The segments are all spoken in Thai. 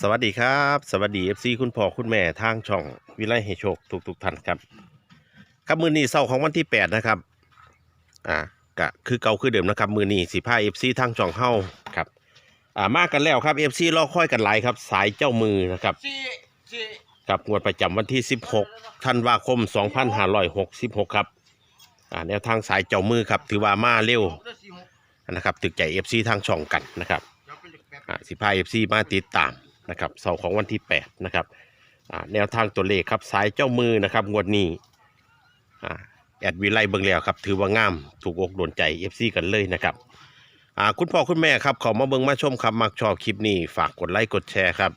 สวัสดีครับ สวัสดี FC คุณพ่อคุณแม่ทางช่องวิไลให้โชคทุกทุกๆท่านครับ ครับมือนี้เสาร์ของวันที่8นะครับอ่าก็คือเก่าคือเดิมนะครับมือนี้สิพา FC ทางช่องเฮาครับอ่ามากันแล้วครับ FC รอคอยกันหลายครับ สายเจ้ามือนะครับสี่สี่กับงวดประจำวันที่ 16ธันวาคม 2566 ครับอ่าแนวทางสายเจ้ามือครับ ถือว่ามาเร็วหกและสี่หกนะครับตึกใจ FC ทางช่องกันนะครับเดี๋ยวเป็นเลขแปดอ่าสิพาเอฟซีมาติดตาม นะครับเสาร์ของวันที่ 8 นะครับแนวทางตัวเลขครับสายเจ้ามือนะครับงวดนี้แอดวิไลเบิงแล้วครับถือว่างามถูกอกโดนใจเอฟซีกันเลยนะครับคุณพ่อคุณแม่ครับขามาเบิงมาชมครับมักชอบคลิปนี้ฝากกดไลค์กดแชร์ครับ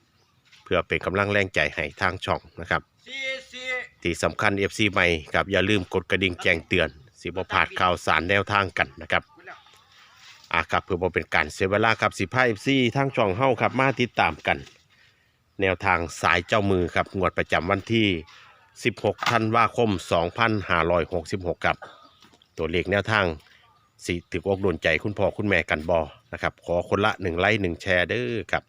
เพื่อเป็นกำลังแรงใจให้ทางช่องนะครับสี่สี่ที่สำคัญ FC ใหม่ครับอย่าลืมกดกระดิ่งแจ้งเตือน สิบพลาดข่าวสารแนวทางกันนะครับอ่าครับเพื่อเป็นการเสียเวลาครับสิพาเอฟซีทางช่องเฮ้าครับมาติดตามกัน แนวทางสายเจ้ามือครับงวดประจำวันที่ 16ธันวาคม 2566ครับตัวเลขแนวทางสิถึกอกโดนใจคุณพ่อคุณแม่กันบอนะครับ ขอคนละ1ไลค์1แชร์เด้อครับ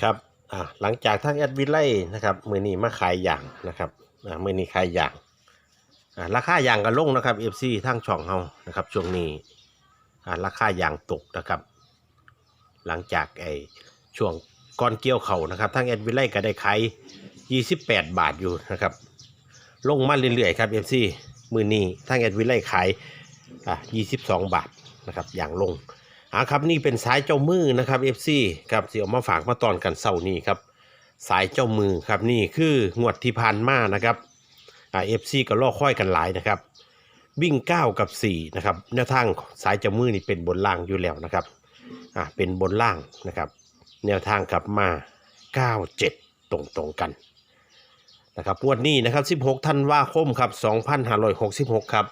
ครับอ่าหลังจากทางแอดวิไลนะครับมือนี้มาขายอย่างนะครับอ่ามือนี้ขายอย่างอ่าราคายางกันลงนะครับ FC ทางช่องเฮานะครับช่วงนี้อ่าราคายางตกนะครับ หลังจากไอ ช่วงก่อนเกี่ยวเขานะครับทางแอดวิไลก็ได้ขาย28 บาทอยู่นะครับ ลงมาเรื่อยๆครับ FC มือนี้ทางแอดวิไลขายอ่า22 บาทนะครับอย่างลงอ่าครับนี่เป็นสายเจ้ามือนะครับ FC ครับสิเอามาฝากมาตอนกันเสาร์นี้ครับสายเจ้ามือครับนี่คืองวดที่ผ่านมานะครับอ่าเอฟซีก็ล่อค่อยกันหลายนะครับ วิ่ง 9 กับ 4 นะครับแนวทางสายเจ้ามือนี่เป็นบนล่างอยู่แล้วนะครับอ่าเป็นบนล่างนะครับ แนวทางกลับมา 9 7 ตรงตรงๆกันนะครับงวดนี้นะครับ 16ธันวาคมครับ 2566 ครับ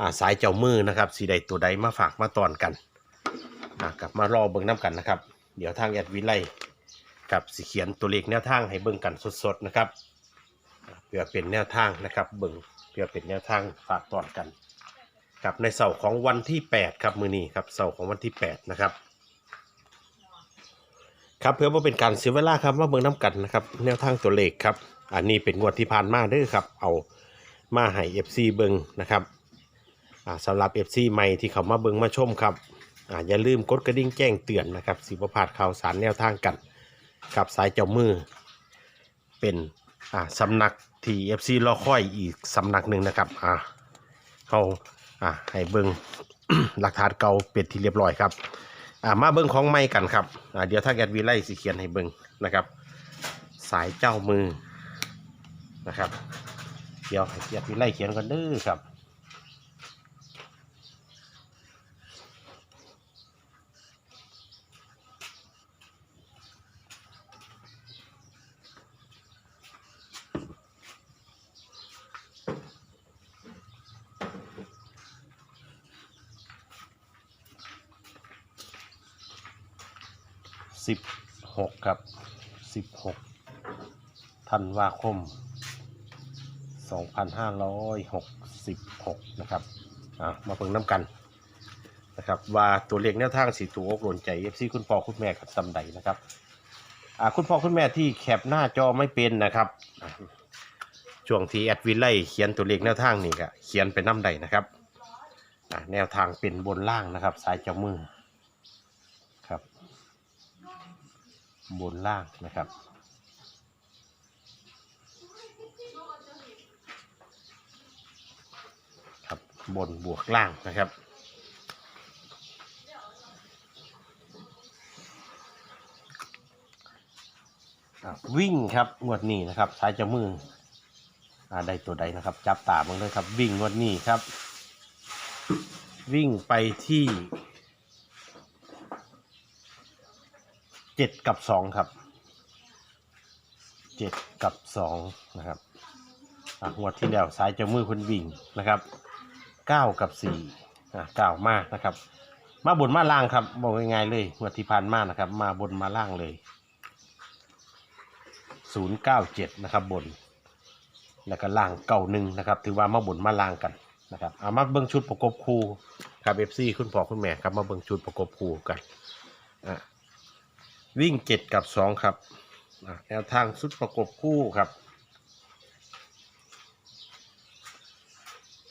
อาสายเจ้ามือนะครับสีใดตัวใดมาฝากมาตอนกันกลับมารอเบิ่งน้ำกันนะครับ เดี๋ยวทางแอดวิไลกับสิเขียนตัวเลขแนวทางให้เบิ่งกันสดๆนะครับเพื่อเป็นแนวทางนะครับเบิ่งเพื่อเป็นแนวทางฝากตอนกันครับในเสาร์ของวันที่ 8 ครับมือนี้ครับเสาร์ของวันที่ 8 นะครับ ครับเพื่อว่าเป็นการเสียเวลาครับมาเบิ่งน้ำกันนะครับแนวทางตัวเลขครับ อันนี้เป็นงวดที่ผ่านมาเด้อครับ เอามาให้ FC เบิ่งนะครับอ่าสำหรับ FC ใหม่ที่เขามาเบิ่งมาชมครับออย่าลืมกดกระดิ่งแจ้งเตือนนะครับสิบพลาดข่าวสารแนวทางกันกับสายเจ้ามือ เป็นอ่าสำนักที่ FC รอคอยอีกสำนักหนึ่งนะครับอ่าเขาอ่าให้เบิงหลักฐานเก่าเป็นที่เรียบร้อยครับ อ่ามาเบิงของไม้กันครับอ่าเดี๋ยวถ้าแอดวีไลสีเขียนให้เบิงนะครับ สายเจ้ามือนะครับ เดี๋ยวให้แอดวีไลเขียนกันเด้อครับ สิบหกครับสิบหกธันวาคมสองพันห้าร้อยหกสิบหกนะครับมาเพิ่งน้ำกันนะครับว่าตัวเลขแนวทางสีถูกอกหลนใจเอฟซีคุณพ่อคุณแม่กับซำใดนะครับคุณพ่อคุณแม่ที่แคปหน้าจอไม่เป็นนะครับช่วงที่แอดวินไล่เขียนตัวเลขแนวทางนี่ก็เขียนเป็นน้ำใดนะครับแนวทางเป็นบนล่างนะครับ สายจมือครับ บนล่างนะครับ ครับบนบวกล่างนะครับวิ่งครับงวดนี้นะครับสายจมืออ่าได้ตัวใดนะครับ จับตาบ้างเลยครับ วิ่งงวดนี้ครับ วิ่งไปที่ เจ็ดกับสองครับเจ็ดกับสองนะครับอะงวที่แล้วสายเจ้ามือคนวิ่งนะครับเก้ากับสี่อะเก้ามากนะครับ มาบนมาล่างครับบอกง่ายๆเลยงวที่ผ่านมานะครับ มาบนมาล่างเลยศูนย์เก้าเจ็ดนะครับบน แล้วก็ล่างเก่าหนึ่งนะครับ ถือว่ามาบนมาล่างกันนะครับเอามาเบิ้งชุดประกบคู่ครับเอฟซีคุณพ่อคุณแม่ครับมาเบิ้งชุดประกบคู่กันอะ วิ่งเจ็ดกับสองครับแนวทางสุดประกบคู่ครับ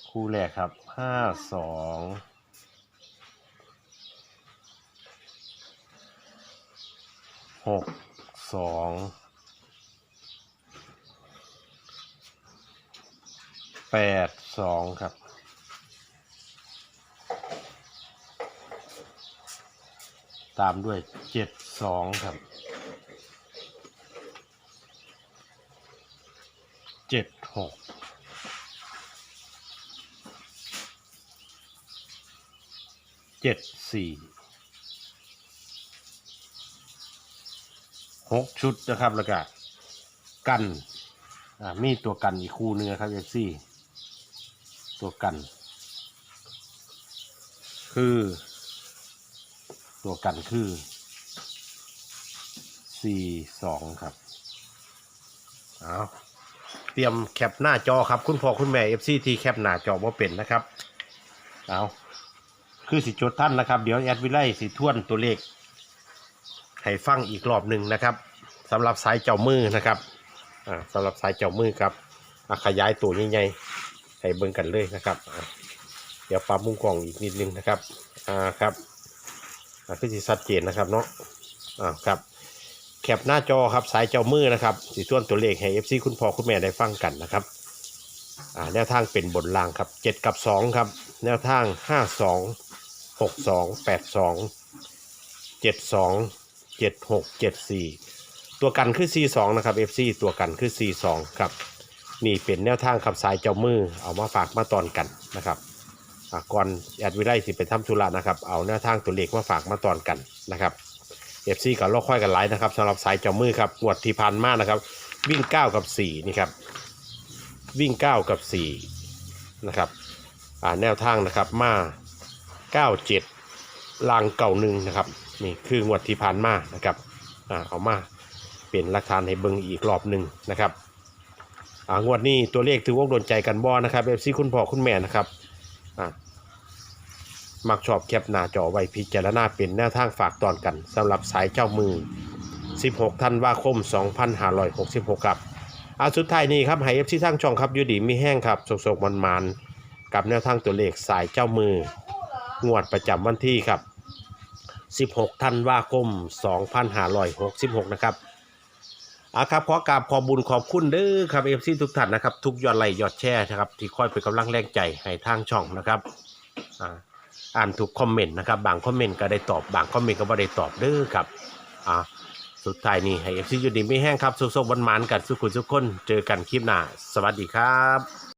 คู่แรกครับห้าสองหกสองแปดสองครับ ตามด้วยเจ็ดสองครับเจ็ดหกเจ็ดสี่หกชุดนะครับแล้วก็กันมีตัวกันอีกคู่นึงนะครับเอฟซี่ตัวกัน คือ ตัวกันคือสี่สองครับ เอาเตรียมแคปหน้าจอครับ คุณพ่อคุณแม่เอฟซีที่แคปหน้าจอว่าเป็นนะครับ เอาคือสิจดท่านนะครับ เดี๋ยวแอดวิไลสิท่วนตัวเลข ให้ฟังอีกรอบหนึ่งนะครับสำหรับสายเจ้ามือนะครับอ่าสำหรับสายเจ้ามือครับอะขยายตัวใหญ่ๆให้เบิ่งกันเลยนะครับอะเดี๋ยวปรับมุมกล้องอีกนิดนึงนะครับอ่าครับ คือสิชัดเจนนะครับเนาะอ่าครับแคปหน้าจอครับสายเจ้ามือนะครับสีส่วนตัวเลขให้ FC คุณพ่อคุณแม่ได้ฟังกันนะครับอ่าแนวทางเป็นบนล่างครับ7กับ2ครับแนวทาง5 2 6 2 8 2 7 2 7 6 7 4ตัวกันคือ4 2นะครับ FC ตัวกันคือ4 2ครับ นี่เป็นแนวทางขับสายเจ้ามือเอามาฝากมาตอนกันนะครับ อะก่อนแอดวิไลสิไปทำธุระนะครับ เอาแนวทางตัวเลขมาฝากมาตอนกันนะครับเอฟซีกับล่อค่อยกันไลน์นะครับสำหรับสายจ้ามือครับงวดที่พันมากนะครับ วิ่ง9กับ4นี่ครับ วิ่ง9กับ4นะครับอ่าแนวทางนะครับมา9 7ลางเก่าหนึ่งนะครับนี่คืองวดที่พันมานะครับอ่าเอามาเป็นหลักฐานให้เบิ่งอีกรอบหนึ่งนะครับอ่างวดนี้ตัวเลขถือว่าโดนใจกันบ่นะครับเอฟซีคุณพ่อคุณแม่นะครับ อะมักชอบแคปหน้าจอไว้พิจารณาเป็นแนวทางฝากตอนกันสำหรับสายเจ้ามือ 16ธันวาคม 2566 ครับอาสุดท้ายนี้ครับให้เอฟซีทั้งช่องครับยูดีมีแห้งครับสกๆมันๆกับแนวทางตัวเลขสายเจ้ามืองวดประจำวันที่ครับ 16ธันวาคม 2566 นะครับ อะครับขอกราบขอบุญขอบคุณเด้อครับเอฟซีทุกท่านนะครับ ทุกยอดไลค์ยอดแชร์นะครับ ที่คอยเป็นกำลังแรงใจให้ทางช่องนะครับอ่าอ่านทุกคอมเมนต์นะครับบางคอมเมนต์ก็ได้ตอบบางคอมเมนต์ก็ไม่ได้ตอบเด้อครับอ่าสุดท้ายนี้ให้เอฟซีอยู่ดีไม่แห้งครับสุขๆวันมานกันสุขุนทุกคนเจอกันคลิปหน้าสวัสดีครับ